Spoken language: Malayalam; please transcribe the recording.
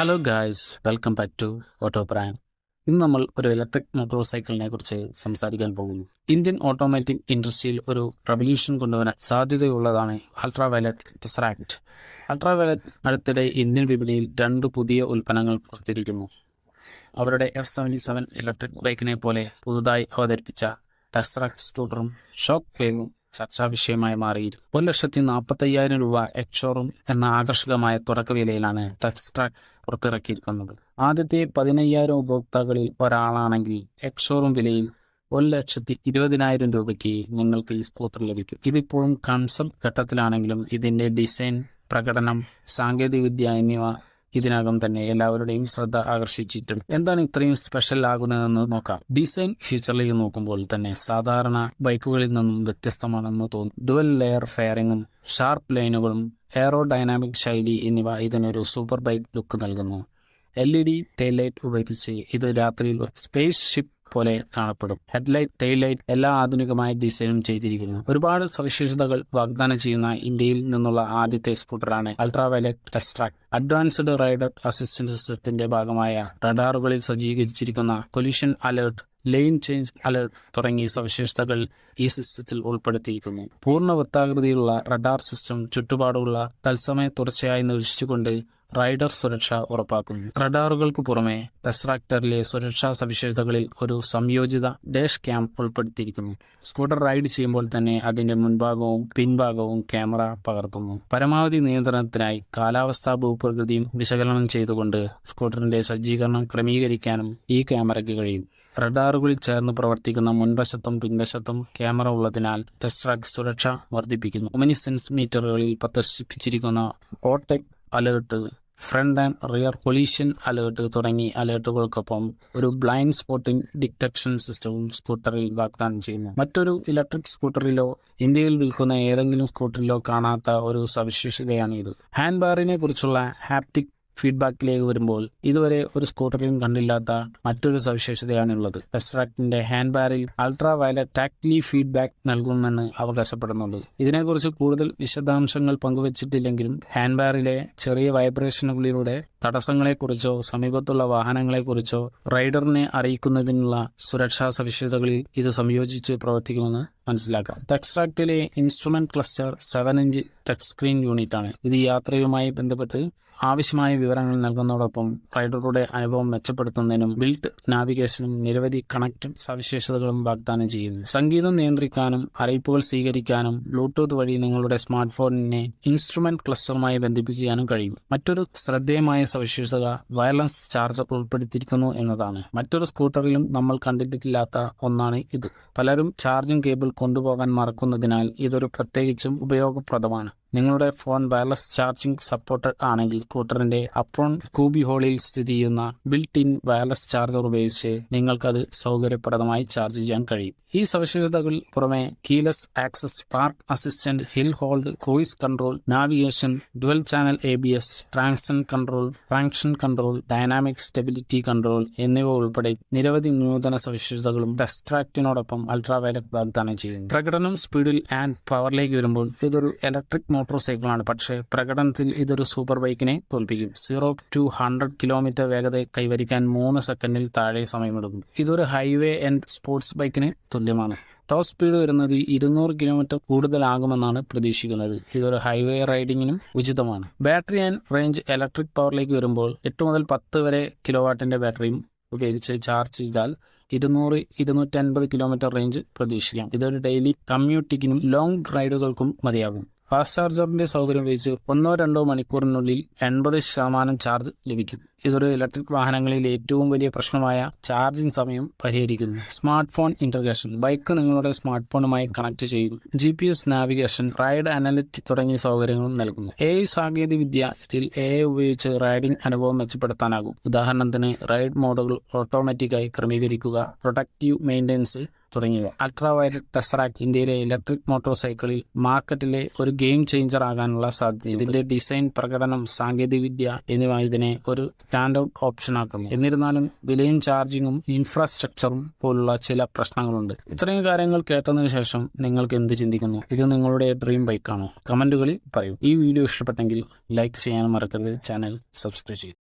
Hello guys welcome back to auto PRAN ഇന്ന് നമ്മൾ ഒരു ഇലക്ട്രിക് മോട്ടോർ സൈക്കിളിനെ കുറിച്ച് സംസാരിക്കാൻ പോകുന്നു. ഇന്ത്യൻ ഓട്ടോമാറ്റിക് ഇൻഡസ്ട്രിയിൽ ഒരു റവല്യൂഷൻ കൊണ്ടുവരാൻ സാധ്യതയുള്ളതാണ് ultra violet Tesseract Ultraviolette അടുത്തിടെ ഇന്ത്യൻ വിപണിയിൽ രണ്ട് പുതിയ ഉൽപ്പന്നങ്ങൾ പുറത്തിരിക്കുന്നു അവരുടെ എഫ് സെവന്റി സെവൻ ഇലക്ട്രിക് ബൈക്കിനെ പോലെ പുതുതായി അവതരിപ്പിച്ച ടെസറാക്ട് സ്കൂട്ടറും ഷോക്ക് വേവും ചർച്ചാ വിഷയമായി മാറിയിരുന്നു. ഒരു ലക്ഷത്തി നാൽപ്പത്തി അയ്യായിരം രൂപ എക്സോറും എന്ന ആകർഷകമായ തുടക്ക വിലയിലാണ് ടെക്സ്ട്രാക് പുറത്തിറക്കിയിരിക്കുന്നത്. ആദ്യത്തെ പതിനയ്യായിരം ഉപഭോക്താക്കളിൽ ഒരാളാണെങ്കിൽ എക്സോറും വിലയിൽ ഒരു ലക്ഷത്തി ഇരുപതിനായിരം രൂപയ്ക്ക് നിങ്ങൾക്ക് ഈ സ്കൂട്ടർ ലഭിക്കും. ഇതിപ്പോഴും കൺസെപ്റ്റ് ഘട്ടത്തിലാണെങ്കിലും ഇതിന്റെ ഡിസൈൻ പ്രകടനം സാങ്കേതികവിദ്യ എന്നിവ ഇതിനകം തന്നെ എല്ലാവരുടെയും ശ്രദ്ധ ആകർഷിച്ചിട്ടുണ്ട്. എന്താണ് ഇത്രയും സ്പെഷ്യൽ ആകുന്നതെന്ന് നോക്കാം. ഡിസൈൻ ഫ്യൂച്ചറിലേക്ക് നോക്കുമ്പോൾ തന്നെ സാധാരണ ബൈക്കുകളിൽ നിന്നും വ്യത്യസ്തമാണെന്ന് തോന്നുന്നു ഡുവൽ ലെയർ ഫെയറിങ്ങും ഷാർപ്പ് ലൈനുകളും എയറോ ഡൈനാമിക് ശൈലി എന്നിവ ഇതിനൊരു സൂപ്പർ ബൈക്ക് ലുക്ക് നൽകുന്നു. എൽ ഇ ഡി ടെയിലൈറ്റ് ഉപയോഗിച്ച് ഇത് രാത്രിയിൽ സ്പേസ് ഷിപ്പ് പോലെ കാണപ്പെടും. ഹെഡ്ലൈറ്റ് ടെയിൽ ലൈറ്റ് എല്ലാ ആധുനികമായ ഡിസൈനും ചെയ്തിരിക്കുന്നു. ഒരുപാട് സവിശേഷതകൾ വാഗ്ദാനം ചെയ്യുന്ന ഇന്ത്യയിൽ നിന്നുള്ള ആദ്യത്തെ സ്കൂട്ടറാണ് Ultraviolette Tesseract advanced rider assistance സിസ്റ്റത്തിന്റെ ഭാഗമായ റഡാറുകളിൽ സജ്ജീകരിച്ചിരിക്കുന്ന collision alert lane change alert തുടങ്ങിയ സവിശേഷതകൾ ഈ സിസ്റ്റത്തിൽ ഉൾപ്പെടുത്തിയിരിക്കുന്നു. പൂർണ വൃത്താകൃതിയിലുള്ള റഡാർ സിസ്റ്റം ചുറ്റുപാടുള്ള തത്സമയ തുടർച്ചയായി നിരീക്ഷിച്ചുകൊണ്ട് റൈഡർ സുരക്ഷ ഉറപ്പാക്കുന്നു. റഡാറുകൾക്ക് പുറമെ ടെസ്ട്രാക്ടറിലെ സുരക്ഷാ സവിശേഷതകളിൽ ഒരു സംയോജിത ഡാഷ് ക്യാം ഉൾപ്പെടുത്തിയിരിക്കുന്നു. സ്കൂട്ടർ റൈഡ് ചെയ്യുമ്പോൾ തന്നെ അതിന്റെ മുൻഭാഗവും പിൻഭാഗവും ക്യാമറ പകർത്തുന്നു. പരമാവധി നിയന്ത്രണത്തിനായി കാലാവസ്ഥാ ഭൂപ്രകൃതിയും വിശകലനം ചെയ്തുകൊണ്ട് സ്കൂട്ടറിന്റെ സജ്ജീകരണം ക്രമീകരിക്കാനും ഈ ക്യാമറയ്ക്ക് കഴിയും. റഡാറുകളിൽ ചേർന്ന് പ്രവർത്തിക്കുന്ന മുൻവശത്തും പിൻവശത്തും ക്യാമറ ഉള്ളതിനാൽ ടെസ്ട്രാക്ക് സുരക്ഷ വർദ്ധിപ്പിക്കുന്നു. ഒമിനിസെൻസ് മീറ്ററുകളിൽ പ്രദർശിപ്പിച്ചിരിക്കുന്ന ഓട്ടെക് alert front and rear collision alert തുടങ്ങി അലേർട്ടുകൾക്കൊപ്പം ഒരു ബ്ലൈൻഡ് സ്പോട്ടിംഗ് ഡിറ്റക്ഷൻ സിസ്റ്റവും സ്കൂട്ടറിൽ വാഗ്ദാനം ചെയ്യുന്നു. മറ്റൊരു ഇലക്ട്രിക് സ്കൂട്ടറിലോ ഇന്ത്യയിൽ വിൽക്കുന്ന ഏതെങ്കിലും സ്കൂട്ടറിലോ കാണാത്ത ഒരു സവിശേഷതയാണ് ഇത് ഹാൻഡ് ബാറിനെ കുറിച്ചുള്ള ഹാപ്റ്റിക് ഫീഡ്ബാക്കിലേക്ക് വരുമ്പോൾ ഇതുവരെ ഒരു സ്കൂട്ടറിലും കണ്ടില്ലാത്ത മറ്റൊരു സവിശേഷതയാണുള്ളത്. ടെസ്ട്രാക്ടിന്റെ ഹാൻഡ് ബാറിൽ അൾട്രാ വയലറ്റ് ടാക്ട്ലി ഫീഡ്ബാക്ക് നൽകുമെന്ന് അവകാശപ്പെടുന്നുണ്ട് ഇതിനെക്കുറിച്ച് കൂടുതൽ വിശദാംശങ്ങൾ പങ്കുവച്ചിട്ടില്ലെങ്കിലും ഹാൻഡ് ബാറിലെ ചെറിയ വൈബ്രേഷനുകളിലൂടെ തടസ്സങ്ങളെക്കുറിച്ചോ സമീപത്തുള്ള വാഹനങ്ങളെക്കുറിച്ചോ റൈഡറിനെ അറിയിക്കുന്നതിനുള്ള സുരക്ഷാ സവിശേഷതകളിൽ ഇത് സംയോജിച്ച് പ്രവർത്തിക്കുമെന്ന് മനസ്സിലാക്കാം. ടെക്സ്ട്രാക്റ്റിലെ instrument cluster seven inch touch screen unit ആണ്. ഇത് യാത്രയുമായി ബന്ധപ്പെട്ട് ആവശ്യമായ വിവരങ്ങൾ നൽകുന്നതോടൊപ്പം റൈഡറുടെ അനുഭവം മെച്ചപ്പെടുത്തുന്നതിനും ബിൽറ്റ് നാവിഗേഷനും നിരവധി കണക്റ്റഡ് സവിശേഷതകളും വാഗ്ദാനം ചെയ്യുന്നു. സംഗീതം നിയന്ത്രിക്കാനും അറിയിപ്പുകൾ സ്വീകരിക്കാനും ബ്ലൂടൂത്ത് വഴി നിങ്ങളുടെ സ്മാർട്ട് ഫോണിനെ ഇൻസ്ട്രുമെന്റ് ക്ലസ്റ്ററുമായി ബന്ധിപ്പിക്കാനും കഴിയും. മറ്റൊരു ശ്രദ്ധേയമായ സവിശേഷത വയർലെസ് ചാർജർ ഉൾപ്പെടുത്തിയിരിക്കുന്നു എന്നതാണ്. മറ്റൊരു സ്കൂട്ടറിലും നമ്മൾ കണ്ടിട്ടില്ലാത്ത ഒന്നാണ് ഇത്. പലരും ചാർജിംഗ് കേബിൾ കൊണ്ടുപോകാൻ മറക്കുന്നതിനാൽ ഇതൊരു പ്രത്യേകിച്ചും ഉപയോഗപ്രദമാണ്. നിങ്ങളുടെ ഫോൺ വയർലെസ് ചാർജിംഗ് സപ്പോർട്ടഡ് ആണെങ്കിൽ സ്കൂട്ടറിന്റെ അപ്രോൺ കൂബി ഹോളിൽ സ്ഥിതി ചെയ്യുന്ന ബിൽറ്റ് ഇൻ വയർലെസ് ചാർജർ ഉപയോഗിച്ച് നിങ്ങൾക്കത് സൗകര്യപ്രദമായി ചാർജ് ചെയ്യാൻ കഴിയും. ഈ സവിശേഷതകൾ പുറമെ keyless access park assistant hill hold cruise control navigation dual channel A B S traction control traction control dynamic stability control എന്നിവ ഉൾപ്പെടെ നിരവധി നൂതന സവിശേഷതകളും ഡെസ്ട്രാക്റ്റിനോടൊപ്പം അൾട്രാ വയലറ്റ് വാഗ്ദാനം ചെയ്യുന്നു. പ്രകടനം സ്പീഡിൽ ആൻഡ് പവറിലേക്ക് വരുമ്പോൾ ഇതൊരു ഇലക്ട്രിക് മോട്ടോർ സൈക്കിളാണ് പക്ഷേ പ്രകടനത്തിൽ ഇതൊരു സൂപ്പർ ബൈക്കിനെ തോൽപ്പിക്കും. സീറോ ടു ഹൺഡ്രഡ് കിലോമീറ്റർ വേഗത കൈവരിക്കാൻ മൂന്ന് സെക്കൻഡിൽ താഴെ സമയമെടുക്കും. ഇതൊരു ഹൈവേ ആൻഡ് സ്പോർട്സ് ബൈക്കിന് തുല്യമാണ്. ടോപ്പ് സ്പീഡ് വരുന്നത് ഇരുന്നൂറ് കിലോമീറ്റർ കൂടുതലാകുമെന്നാണ് പ്രതീക്ഷിക്കുന്നത്. ഇതൊരു ഹൈവേ റൈഡിങ്ങിനും ഉചിതമാണ്. ബാറ്ററി ആൻഡ് റേഞ്ച് ഇലക്ട്രിക് പവറിലേക്ക് വരുമ്പോൾ എട്ട് മുതൽ പത്ത് വരെ കിലോവാട്ടിന്റെ ബാറ്ററിയും ഉപയോഗിച്ച് ചാർജ് ചെയ്താൽ ഇരുന്നൂറ് ഇരുന്നൂറ്റി അൻപത് കിലോമീറ്റർ റേഞ്ച് പ്രതീക്ഷിക്കാം. ഇതൊരു ഡെയിലി കമ്മ്യൂട്ടിങ്ങിനും ലോങ് റൈഡുകൾക്കും മതിയാകും. ഫാസ്റ്റ് ചാർജറിന്റെ സൗകര്യം ഉപയോഗിച്ച് ഒന്നോ രണ്ടോ മണിക്കൂറിനുള്ളിൽ എൺപത് ശതമാനം ചാർജ് ലഭിക്കും. ഇതൊരു ഇലക്ട്രിക് വാഹനങ്ങളിൽ ഏറ്റവും വലിയ പ്രശ്നമായ ചാർജിംഗ് സമയം പരിഹരിക്കുന്നു. സ്മാർട്ട് ഫോൺ ഇന്റർഗ്രേഷൻ ബൈക്ക് നിങ്ങളുടെ സ്മാർട്ട് ഫോണുമായി കണക്ട് ചെയ്യും. G P S navigation ride analytics തുടങ്ങിയ സൗകര്യങ്ങളും നൽകുന്നു. എ ഐ സാങ്കേതിക വിദ്യ ഇതിൽ എ ഐ ഉപയോഗിച്ച് റൈഡിംഗ് അനുഭവം മെച്ചപ്പെടുത്താനാകും. ഉദാഹരണത്തിന് റൈഡ് മോഡുകൾ ഓട്ടോമാറ്റിക്കായി ക്രമീകരിക്കുക പ്രൊഡക്റ്റീവ് മെയിന്റെനൻസ് തുടങ്ങിയവ അൾട്രാ വയലറ്റ് ടെസറാക്ട് ഇന്ത്യയിലെ ഇലക്ട്രിക് മോട്ടോർ സൈക്കിളിൽ മാർക്കറ്റിലെ ഒരു ഗെയിം ചേഞ്ചർ ആകാനുള്ള സാധ്യത. ഇതിന്റെ ഡിസൈൻ പ്രകടനം സാങ്കേതികവിദ്യ എന്നിവ ഇതിനെ ഒരു സ്റ്റാൻഡ് ഔട്ട് ഓപ്ഷൻ ആക്കുന്നു. എന്നിരുന്നാലും വിലയും ചാർജിങ്ങും ഇൻഫ്രാസ്ട്രക്ചറും പോലുള്ള ചില പ്രശ്നങ്ങളുണ്ട്. ഇത്രയും കാര്യങ്ങൾ കേട്ടതിന് ശേഷം നിങ്ങൾക്ക് എന്ത് ചിന്തിക്കുന്നു? ഇത് നിങ്ങളുടെ ഡ്രീം ബൈക്കാണോ? കമന്റുകളിൽ പറയൂ. ഈ വീഡിയോ ഇഷ്ടപ്പെട്ടെങ്കിൽ ലൈക്ക് ചെയ്യാൻ മറക്കരുത്. ചാനൽ സബ്സ്ക്രൈബ് ചെയ്യും